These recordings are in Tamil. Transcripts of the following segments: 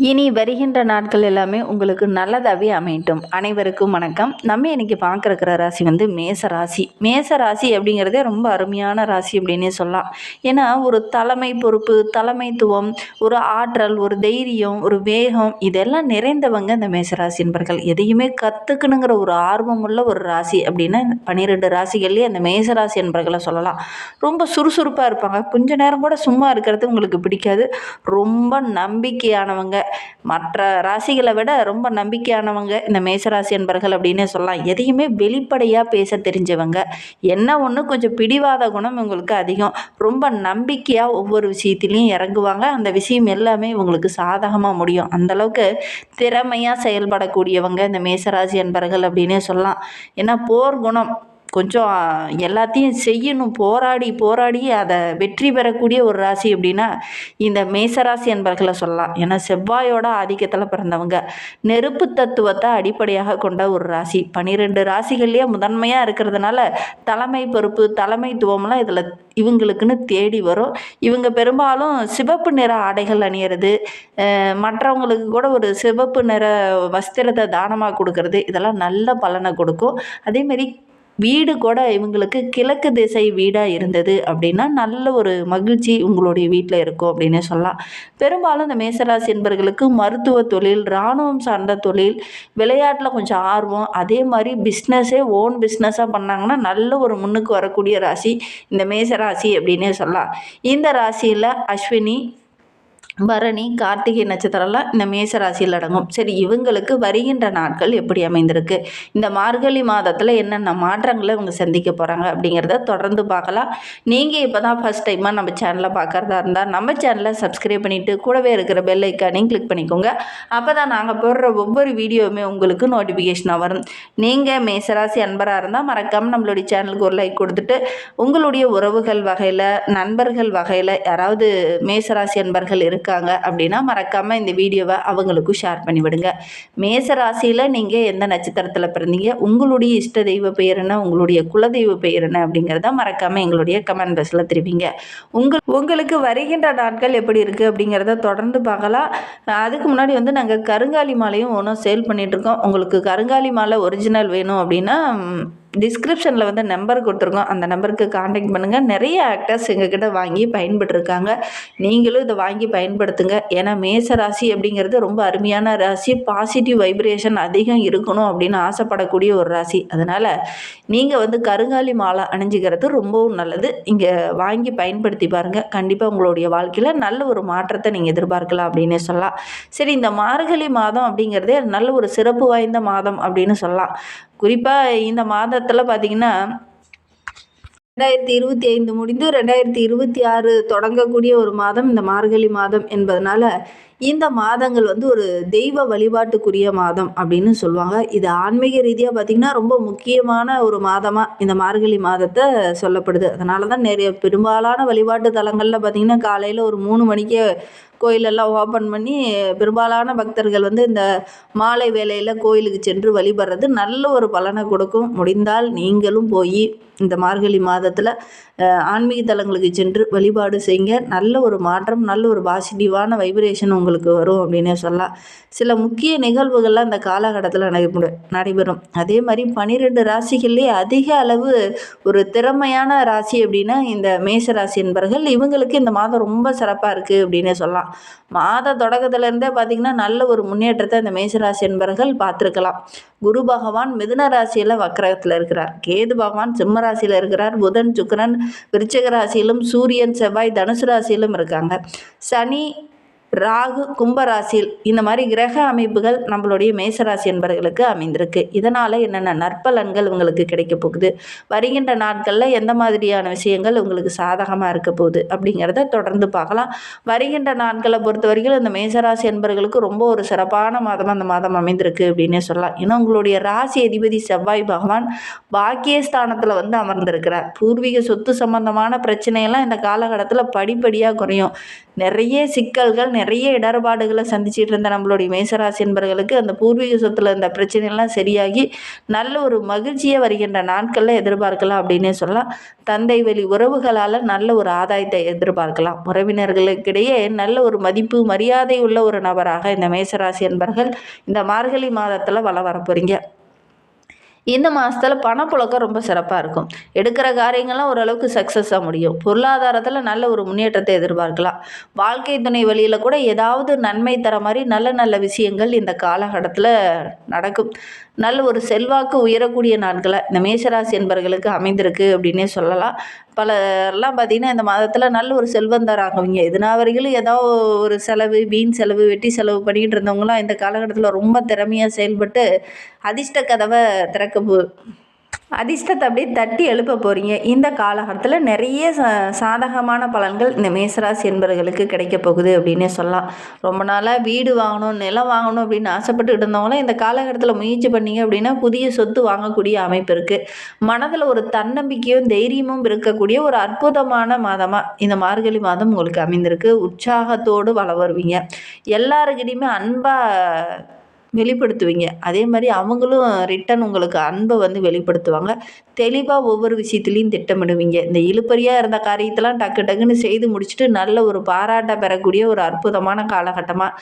இனி வருகின்ற நாட்கள் எல்லாமே உங்களுக்கு நல்லதாகவே அமையட்டும். அனைவருக்கும் வணக்கம். நம்ம இன்னைக்கு பார்க்குற ராசி வந்து மேச ராசி. மேச ராசி அப்படிங்கிறதே ரொம்ப அருமையான ராசி அப்படின்னே சொல்லலாம். ஏன்னா ஒரு தலைமை பொறுப்பு தலைமைத்துவம் ஒரு ஆற்றல் ஒரு தைரியம் ஒரு வேகம் இதெல்லாம் நிறைந்தவங்க இந்த மேசராசி என்பர்கள். எதையுமே கற்றுக்கணுங்கிற ஒரு ஆர்வம் உள்ள ஒரு ராசி அப்படின்னா பன்னிரெண்டு ராசிகள்லேயே அந்த மேச ராசி என்பர்களை சொல்லலாம். ரொம்ப சுறுசுறுப்பாக இருப்பாங்க. கொஞ்ச நேரம் கூட சும்மா இருக்கிறது உங்களுக்கு பிடிக்காது. ரொம்ப நம்பிக்கையானவங்க. மற்ற ராசிகளை விட ரொம்ப நம்பிக்கையானவங்க இந்த மேசராசி அன்பர்கள் அப்படின்னே சொல்லலாம். எதையுமே வெளிப்படையாக பேச தெரிஞ்சவங்க. என்ன ஒன்று கொஞ்சம் பிடிவாத குணம் இவங்களுக்கு அதிகம். ரொம்ப நம்பிக்கையாக ஒவ்வொரு விஷயத்துலையும் இறங்குவாங்க. அந்த விஷயம் எல்லாமே இவங்களுக்கு சாதகமாக முடியும். அந்தளவுக்கு திறமையாக செயல்படக்கூடியவங்க இந்த மேசராசி அன்பர்கள் அப்படின்னே சொல்லலாம். ஏன்னா போர் குணம் கொஞ்சம் எல்லாத்தையும் செய்யணும். போராடி போராடி அதை வெற்றி பெறக்கூடிய ஒரு ராசி அப்படின்னா இந்த மேசராசி என்பர்களை சொல்லலாம். ஏன்னா செவ்வாயோட ஆதிக்கத்தில் பிறந்தவங்க. நெருப்பு தத்துவத்தை அடிப்படையாக கொண்ட ஒரு ராசி. பன்னிரெண்டு ராசிகள்லேயே முதன்மையாக இருக்கிறதுனால தலைமை பொறுப்பு தலைமைத்துவம்லாம் இதில் இவங்களுக்குன்னு தேடி வரும். இவங்க பெரும்பாலும் சிவப்பு நிற ஆடைகள் அணியிறது. மற்றவங்களுக்கு கூட ஒரு சிவப்பு நிற வஸ்திரத்தை தானமாக கொடுக்கறது. இதெல்லாம் நல்ல பலனை கொடுக்கும். அதேமாரி வீடு கூட இவங்களுக்கு கிழக்கு திசை வீடாக இருந்தது அப்படின்னா நல்ல ஒரு மகிழ்ச்சி உங்களுடைய வீட்டில் இருக்கும் அப்படின்னு சொல்லலாம். பெரும்பாலும் இந்த மேசராசி என்பர்களுக்கு மருத்துவ தொழில் இராணுவம் சார்ந்த தொழில் விளையாட்டில் கொஞ்சம் ஆர்வம் அதே மாதிரி பிஸ்னஸே ஓன் பிஸ்னஸாக பண்ணாங்கன்னா நல்ல ஒரு முன்னுக்கு வரக்கூடிய ராசி இந்த மேசராசி அப்படின்னே சொல்லலாம். இந்த ராசியில் அஸ்வினி பரணி கார்த்திகை நட்சத்திரம்லாம் இந்த மேச ராசியில் அடங்கும். சரி இவங்களுக்கு வருகின்ற நாட்கள் எப்படி அமைந்திருக்கு? இந்த மார்கழி மாதத்தில் என்னென்ன மாற்றங்களை இவங்க சந்திக்க போகிறாங்க அப்படிங்கிறத தொடர்ந்து பார்க்கலாம். நீங்கள் இப்போ தான் ஃபஸ்ட் டைமாக நம்ம சேனலை பார்க்குறதா இருந்தால் நம்ம சேனலை சப்ஸ்கிரைப் பண்ணிவிட்டு கூடவே இருக்கிற பெல் ஐக்கானையும் கிளிக் பண்ணிக்கோங்க. அப்போ தான் நாங்கள் போடுற ஒவ்வொரு வீடியோவுமே உங்களுக்கு நோட்டிஃபிகேஷனாக வரும். நீங்கள் மேசராசி அன்பராக இருந்தால் மறக்காமல் நம்மளுடைய சேனலுக்கு ஒரு லைக் கொடுத்துட்டு உங்களுடைய உறவுகள் வகையில் நண்பர்கள் வகையில் யாராவது மேசராசி அன்பர்கள் இருக்க இருக்காங்க அப்படின்னா மறக்காமல் இந்த வீடியோவை அவங்களுக்கும் ஷேர் பண்ணி விடுங்க மேச ராசியில் நீங்கள் எந்த நட்சத்திரத்தில் பிறந்தீங்க? உங்களுடைய இஷ்ட தெய்வ பெயர் என்ன? உங்களுடைய குலதெய்வ பெயர் என்ன? அப்படிங்கிறத மறக்காமல் எங்களுடைய கமெண்ட் பாக்ஸில் தெரிவிங்க. உங்கள் உங்களுக்கு வருகின்ற நாட்கள் எப்படி இருக்குது அப்படிங்கிறத தொடர்ந்து பார்க்கலாம். அதுக்கு முன்னாடி வந்து நாங்கள் கருங்காலி மாலையும் ஒன்றும் சேல் பண்ணிகிட்ருக்கோம் உங்களுக்கு கருங்காலி மாலை ஒரிஜினல் வேணும் அப்படின்னா டிஸ்கிரிப்ஷனில் வந்து நம்பர் கொடுத்துருக்கோம். அந்த நம்பருக்கு காண்டாக்ட் பண்ணுங்கள் நிறைய ஆக்டர்ஸ் எங்ககிட்ட வாங்கி பயன்பட்டுருக்காங்க நீங்களும் இதை வாங்கி பயன்படுத்துங்க. ஏன்னா மேச ராசி அப்படிங்கிறது ரொம்ப அருமையான ராசி. பாசிட்டிவ் வைப்ரேஷன் அதிகம் இருக்கணும் அப்படின்னு ஆசைப்படக்கூடிய ஒரு ராசி. அதனால் நீங்கள் வந்து கருங்காலி மாலை அணிஞ்சிக்கிறது ரொம்பவும் நல்லது. இங்கே வாங்கி பயன்படுத்தி பாருங்கள் கண்டிப்பாக உங்களுடைய வாழ்க்கையில் நல்ல ஒரு மாற்றத்தை நீங்கள் எதிர்பார்க்கலாம் அப்படின்னு சொல்லலாம். சரி இந்த மார்கழி மாதம் அப்படிங்கிறதே நல்ல ஒரு சிறப்பு வாய்ந்த மாதம் அப்படின்னு சொல்லலாம். குறிப்பாக இந்த மாதத்தில் பார்த்திங்கன்னா ரெண்டாயிரத்தி இருபத்தி ஐந்து முடிந்து ரெண்டாயிரத்தி இருபத்தி ஆறு தொடங்கக்கூடிய ஒரு மாதம் இந்த மார்கழி மாதம் என்பதனால இந்த மாதங்கள் வந்து ஒரு தெய்வ வழிபாட்டுக்குரிய மாதம் அப்படின்னு சொல்லுவாங்க. இது ஆன்மீக ரீதியாக பார்த்திங்கன்னா ரொம்ப முக்கியமான ஒரு மாதமாக இந்த மார்கழி மாதத்தை சொல்லப்படுது. அதனால தான் நிறைய பெரும்பாலான வழிபாட்டு தலங்களில் பார்த்திங்கன்னா காலையில் ஒரு மூணு மணிக்கே கோயிலெல்லாம் ஓப்பன் பண்ணி பெரும்பாலான பக்தர்கள் வந்து இந்த மாலை வேலையில் கோயிலுக்கு சென்று வழிபடுறது நல்ல ஒரு பலனை கொடுக்கும். முடிந்தால் நீங்களும் போய் இந்த மார்கழி மாதத்தில் ஆன்மீக தலங்களுக்கு சென்று வழிபாடு செய்யுங்க. நல்ல ஒரு மாற்றம் நல்ல ஒரு பாசிட்டிவான வைப்ரேஷன் உங்களுக்கு வரும் அப்படின்னே சொல்லலாம். சில முக்கிய நிகழ்வுகள்லாம் இந்த காலகட்டத்தில் நடைபெறும் நடைபெறும். அதே மாதிரி பனிரெண்டு ராசிகள்லேயே அதிக அளவு ஒரு திறமையான ராசி அப்படின்னா இந்த மேச ராசி என்பர்கள். இவங்களுக்கு இந்த மாதம் ரொம்ப சிறப்பாக இருக்குது அப்படின்னே சொல்லலாம். மாத தொடக்கத்துலேருந்தே பார்த்திங்கன்னா நல்ல ஒரு முன்னேற்றத்தை இந்த மேசராசி என்பர்கள் பார்த்துருக்கலாம். குரு பகவான் மிதுன ராசியில் வக்கரகத்தில் இருக்கிறார். கேது பகவான் சிம்ம ராசியில் இருக்கிறார். புதன் சுக்கரன் விருச்சக ராசியிலும் சூரியன் செவ்வாய் தனுசு ராசியிலும் இருக்காங்க. சனி ராகு கும்பராசியில் இந்த மாதிரி கிரக அமைப்புகள் நம்மளுடைய மேசராசி என்பவர்களுக்கு அமைந்திருக்கு. இதனால் என்னென்ன நற்பலன்கள் உங்களுக்கு கிடைக்க போகுது? வருகின்ற நாட்களில் எந்த மாதிரியான விஷயங்கள் உங்களுக்கு சாதகமாக இருக்க போகுது? அப்படிங்கிறத தொடர்ந்து பார்க்கலாம். வருகின்ற நாட்களை பொறுத்த வரைக்கும் இந்த மேசராசி என்பவர்களுக்கு ரொம்ப ஒரு சிறப்பான மாதம் அந்த மாதம் அமைந்திருக்கு அப்படின்னே சொல்லலாம். ஏன்னா உங்களுடைய ராசி அதிபதி செவ்வாய் பகவான் பாக்கியஸ்தானத்தில் வந்து அமர்ந்திருக்கிறார். பூர்வீக சொத்து சம்பந்தமான பிரச்சனையெல்லாம் இந்த காலகட்டத்தில் படிப்படியாக குறையும். நிறைய சிக்கல்கள் நிறைய இடர்பாடுகளை சந்திச்சுட்டு இருந்த நம்மளுடைய மேசராசி என்பவர்களுக்கு அந்த பூர்வீக சொத்தில் இருந்த பிரச்சனைலாம் சரியாகி நல்ல ஒரு மகிழ்ச்சியை வருகின்ற நாட்களில் எதிர்பார்க்கலாம் அப்படின்னே சொல்லலாம். தந்தை வழி உறவுகளால் நல்ல ஒரு ஆதாயத்தை எதிர்பார்க்கலாம். உறவினர்களுக்கிடையே நல்ல ஒரு மதிப்பு மரியாதை உள்ள ஒரு நபராக இந்த மேசராசி என்பர்கள் இந்த மார்கழி மாதத்தில் வள வரப்போகிறீங்க இந்த மாதத்தில் பணப்புழக்கம் ரொம்ப சிறப்பாக இருக்கும். எடுக்கிற காரியங்கள்லாம் ஓரளவுக்கு சக்ஸஸாக முடியும். பொருளாதாரத்தில் நல்ல ஒரு முன்னேற்றத்தை எதிர்பார்க்கலாம். வாழ்க்கை துணை வழியில் கூட ஏதாவது நன்மை தர மாதிரி நல்ல நல்ல விஷயங்கள் இந்த காலகட்டத்தில் நடக்கும். நல்ல ஒரு செல்வாக்கு உயரக்கூடிய நாட்களை இந்த மேஷராசி என்பவர்களுக்கு அமைந்திருக்கு அப்படின்னே சொல்லலாம். பலர்லாம் பார்த்திங்கன்னா இந்த மாதத்தில் நல்ல ஒரு செல்வந்தர் ஆகுவீங்க எதுனா வரைக்கும் ஏதோ ஒரு செலவு வீண் செலவு வெட்டி செலவு பண்ணிக்கிட்டு இருந்தவங்களாம் இந்த காலகட்டத்தில் ரொம்ப திறமையாக செயல்பட்டு அதிர்ஷ்ட கதவை திறக்க போ அதிர்ஷ்டத்தை அப்படியே தட்டி எழுப்ப போகிறீங்க இந்த காலகட்டத்தில் நிறைய சாதகமான பலன்கள் இந்த மேசராசி என்பவர்களுக்கு கிடைக்க போகுது அப்படின்னே சொல்லலாம். ரொம்ப நாளாக வீடு வாங்கணும் நிலம் வாங்கணும் அப்படின்னு ஆசைப்பட்டுக்கிட்டு இருந்தவங்களும் இந்த காலகட்டத்தில் முயற்சி பண்ணீங்க அப்படின்னா புதிய சொத்து வாங்கக்கூடிய அமைப்பு இருக்குது மனதில் ஒரு தன்னம்பிக்கையும் தைரியமும் இருக்கக்கூடிய ஒரு அற்புதமான மாதமாக இந்த மார்கழி மாதம் உங்களுக்கு அமைந்திருக்கு. உற்சாகத்தோடு வள வருவீங்க. எல்லாருக்கிட்டையுமே அன்பாக வெளிப்படுத்துவீங்க. அதே மாதிரி அவங்களும் ரிட்டன் உங்களுக்கு அன்பை வந்து வெளிப்படுத்துவாங்க. தெளிவாக ஒவ்வொரு விஷயத்துலையும் திட்டமிடுவீங்க. இந்த இழுப்பறியாக இருந்த காரியத்தெல்லாம் டக்கு டக்குன்னு செய்து முடிச்சுட்டு நல்ல ஒரு பாராட்ட பெறக்கூடிய ஒரு அற்புதமான காலகட்டமாக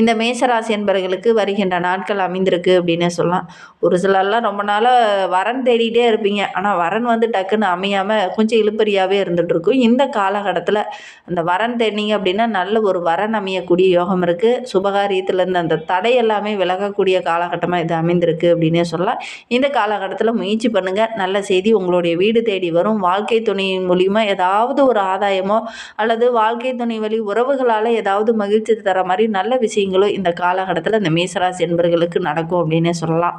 இந்த மேசராசி என்பவர்களுக்கு வருகின்ற நாட்கள் அமைந்திருக்கு அப்படின்னே சொல்லலாம். ஒரு சிலர்லாம் ரொம்ப நாளாக வரன் தேடிகிட்டே இருப்பீங்க. ஆனால் வரன் வந்து டக்குன்னு அமையாமல் கொஞ்சம் இழுப்பறியாகவே இருந்துகிட்ருக்கும் இந்த காலகட்டத்தில் அந்த வரன் தேடினீங்க அப்படின்னா நல்ல ஒரு வரன் அமையக்கூடிய யோகம் இருக்குது சுபகாரியத்தில் இருந்த அந்த தடை எல்லாமே விலகக்கூடிய காலகட்டமாக இது அமைந்திருக்கு அப்படின்னே சொல்லலாம். இந்த காலகட்டத்தில் முயற்சி பண்ணுங்கள் நல்ல செய்தி உங்களுடைய வீடு தேடி வரும். வாழ்க்கை துணையின் மூலிமா ஏதாவது ஒரு ஆதாயமோ அல்லது வாழ்க்கை துணை வழி உறவுகளால் ஏதாவது மகிழ்ச்சி தர மாதிரி நல்ல விஷயங்களும் இந்த காலகட்டத்தில் இந்த மேசராசி என்பர்களுக்கு நடக்கும் அப்படின்னே சொல்லலாம்.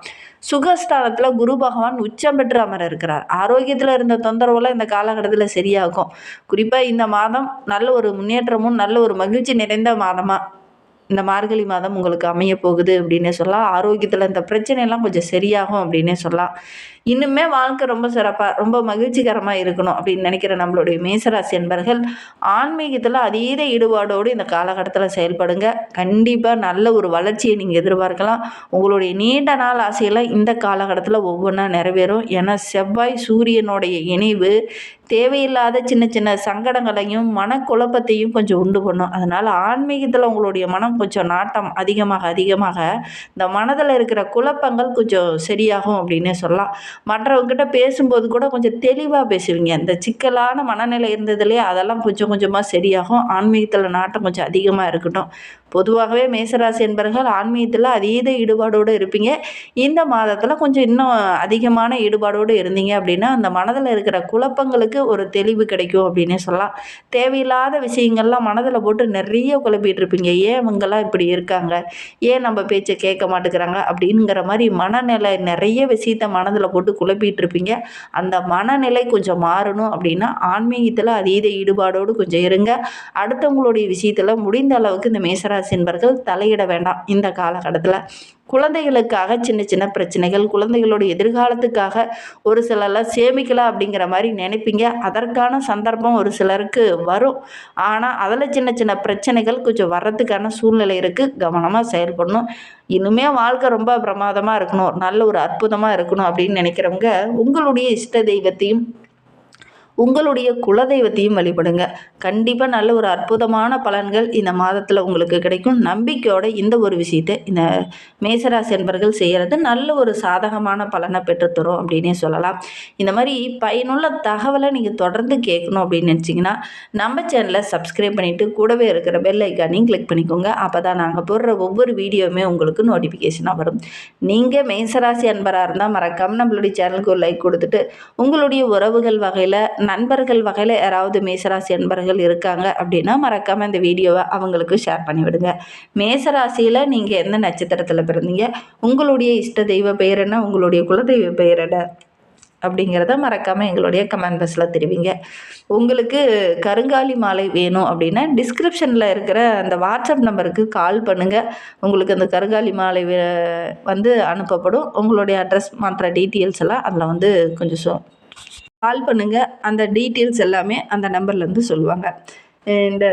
சுகஸ்தானத்தில் குரு பகவான் உச்சம் பெற்று அமர இருக்கிறார். ஆரோக்கியத்தில் இருந்த தொந்தரவுலாம் இந்த காலகட்டத்தில் சரியாகும். குறிப்பாக இந்த மாதம் நல்ல ஒரு முன்னேற்றமும் நல்ல ஒரு மகிழ்ச்சி நிறைந்த மாதமாக இந்த மார்கழி மாதம் உங்களுக்கு அமைய போகுது அப்படின்னே சொல்லலாம். ஆரோக்கியத்தில் இந்த பிரச்சனையெல்லாம் கொஞ்சம் சரியாகும் அப்படின்னே சொல்லலாம். இன்னுமே வாழ்க்கை ரொம்ப சிறப்பாக ரொம்ப மகிழ்ச்சிகரமாக இருக்கணும் அப்படின்னு நினைக்கிற நம்மளுடைய மேசராசி என்பர்கள் ஆன்மீகத்தில் அதீத ஈடுபாடோடு இந்த காலகட்டத்தில் செயல்படுங்க. கண்டிப்பாக நல்ல ஒரு வளர்ச்சியை நீங்கள் எதிர்பார்க்கலாம். உங்களுடைய நீண்ட நாள் ஆசையெல்லாம் இந்த காலகட்டத்தில் ஒவ்வொன்றா நிறைவேறும். ஏன்னா செவ்வாய் சூரியனுடைய இணைவு தேவையில்லாத சின்ன சின்ன சங்கடங்களையும் மனக்குழப்பத்தையும் கொஞ்சம் உண்டு பண்ணும். அதனால் ஆன்மீகத்தில் உங்களுடைய மனம் கொஞ்சம் நாட்டம் அதிகமாக அதிகமாக. இந்த மனதில் இருக்கிற குழப்பங்கள் கொஞ்சம் சரியாகும் அப்படின்னே சொல்லலாம். மற்றவங்ககிட்ட பேசும்போது கூட கொஞ்சம் தெளிவாக பேசுவீங்க. இந்த சிக்கலான மனநிலை இருந்ததுலேயே அதெல்லாம் கொஞ்சம் கொஞ்சமாக சரியாகும். ஆன்மீகத்தில் நாட்டம் கொஞ்சம் அதிகமாக இருக்கட்டும். பொதுவாகவே மேசராசி என்பவர்கள் ஆன்மீகத்தில் அதீத ஈடுபாடோடு இருப்பீங்க. இந்த மாதத்தில் கொஞ்சம் இன்னும் அதிகமான ஈடுபாடோடு இருந்தீங்க அப்படின்னா அந்த மனதில் இருக்கிற குழப்பங்களுக்கு ஒரு தெளிவு கிடைக்கும் அப்படின்னே சொல்லலாம். தேவையில்லாத விஷயங்கள்லாம் மனதில் போட்டு நிறைய குழப்பிட்டு இருப்பீங்க. ஏன் இவங்கெல்லாம் இப்படி இருக்காங்க? ஏன் நம்ம பேச்சை கேட்க மாட்டேங்கிறாங்க? அப்படிங்கிற மாதிரி மனநிலை நிறைய விஷயத்த மனதில் போட்டு குழப்பிட்டு இருப்பீங்க. அந்த மனநிலை கொஞ்சம் மாறணும் அப்படின்னா ஆன்மீகத்தில் அதீத ஈடுபாடோடு கொஞ்சம் இருங்க. அடுத்தவங்களுடைய விஷயத்தில் முடிந்த அளவுக்கு இந்த மேசராசி ராசி என்பர்கள் தலையிட வேண்டாம். இந்த காலகட்டத்தில் குழந்தைகளுக்காக சின்ன சின்ன பிரச்சனைகள் குழந்தைகளோட எதிர்காலத்துக்காக ஒரு சிலர்லாம் சேமிக்கலாம் அப்படிங்கிற மாதிரி நினைப்பீங்க. அதற்கான சந்தர்ப்பம் ஒரு சிலருக்கு வரும். ஆனால் அதில் சின்ன சின்ன பிரச்சனைகள் கொஞ்சம் வர்றதுக்கான சூழ்நிலை இருக்குது கவனமாக செயல்படணும். இனிமே வாழ்க்கை ரொம்ப பிரமாதமாக இருக்கணும். நல்ல ஒரு அற்புதமாக இருக்கணும் அப்படின்னு நினைக்கிறவங்க உங்களுடைய இஷ்ட தெய்வத்தையும் உங்களுடைய குலதெய்வத்தையும் வழிபடுங்க. கண்டிப்பாக நல்ல ஒரு அற்புதமான பலன்கள் இந்த மாதத்தில் உங்களுக்கு கிடைக்கும். நம்பிக்கையோட இந்த ஒரு விஷயத்தை இந்த மேசராசி என்பர்கள் செய்கிறது நல்ல ஒரு சாதகமான பலனை பெற்றுத்தரும் அப்படின்னே சொல்லலாம். இந்த மாதிரி பயனுள்ள தகவலை நீங்கள் தொடர்ந்து கேட்கணும் அப்படின்னு நினச்சிங்கன்னா நம்ம சேனலை சப்ஸ்கிரைப் பண்ணிவிட்டு கூடவே இருக்கிற பெல் ஐக்கானையும் கிளிக் பண்ணிக்கோங்க. அப்போ தான் நாங்கள் போடுற ஒவ்வொரு வீடியோவுமே உங்களுக்கு நோட்டிஃபிகேஷனாக வரும். நீங்கள் மேசராசி அன்பராக இருந்தால் மறக்காமல் நம்மளுடைய சேனலுக்கு ஒரு லைக் கொடுத்துட்டு உங்களுடைய உறவுகள் வகையில் நண்பர்கள் வகையில் யாராவது மேசராசி நண்பர்கள் இருக்காங்க அப்படின்னா மறக்காமல் இந்த வீடியோவை அவங்களுக்கு ஷேர் பண்ணிவிடுங்க. மேசராசியில் நீங்கள் எந்த நட்சத்திரத்தில் பிறந்தீங்க? உங்களுடைய இஷ்ட தெய்வ பெயர் என்ன? உங்களுடைய குலதெய்வ பெயர் என்ன? அப்படிங்கிறத மறக்காமல் எங்களுடைய கமெண்ட் பாக்ஸில் தெரிவிங்க. உங்களுக்கு கருங்காலி மாலை வேணும் அப்படின்னா டிஸ்கிரிப்ஷனில் இருக்கிற அந்த வாட்ஸ்அப் நம்பருக்கு கால் பண்ணுங்கள் உங்களுக்கு அந்த கருங்காலி மாலை வந்து அனுப்பப்படும். உங்களுடைய அட்ரஸ் மற்ற டீட்டெயில்ஸ் எல்லாம் அதில் வந்து கொஞ்சம் கால் பண்ணுங்கள் அந்த டீட்டெயில்ஸ் எல்லாமே அந்த நம்பர்லேருந்து சொல்லுவாங்க. இந்த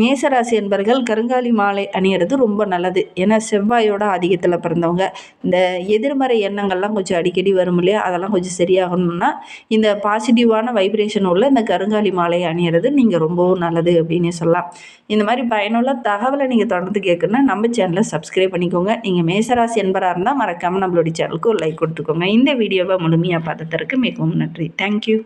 மேசராசி என்பர்கள் கருங்காலி மாலை அணியிறது ரொம்ப நல்லது. ஏன்னா செவ்வாயோட ஆதிக்கத்தில் பிறந்தவங்க. இந்த எதிர்மறை எண்ணங்கள்லாம் கொஞ்சம் அடிக்கடி வரும் இல்லையா? அதெல்லாம் கொஞ்சம் சரியாகணும்னா இந்த பாசிட்டிவான வைப்ரேஷன் உள்ள இந்த கருங்காலி மாலை அணியிறது நீங்கள் ரொம்பவும் நல்லது அப்படின்னு சொல்லலாம். இந்த மாதிரி பயனுள்ள தகவலை நீங்கள் தொடர்ந்து கேட்கணுன்னா நம்ம சேனலை சப்ஸ்கிரைப் பண்ணிக்கோங்க. நீங்கள் மேசராசி என்பராக இருந்தால் மறக்காமல் நம்மளுடைய சேனலுக்கு ஒரு லைக் கொடுத்துக்கோங்க. இந்த வீடியோவை முழுமையாக பார்த்ததற்கு மிகவும் நன்றி. தேங்க்யூ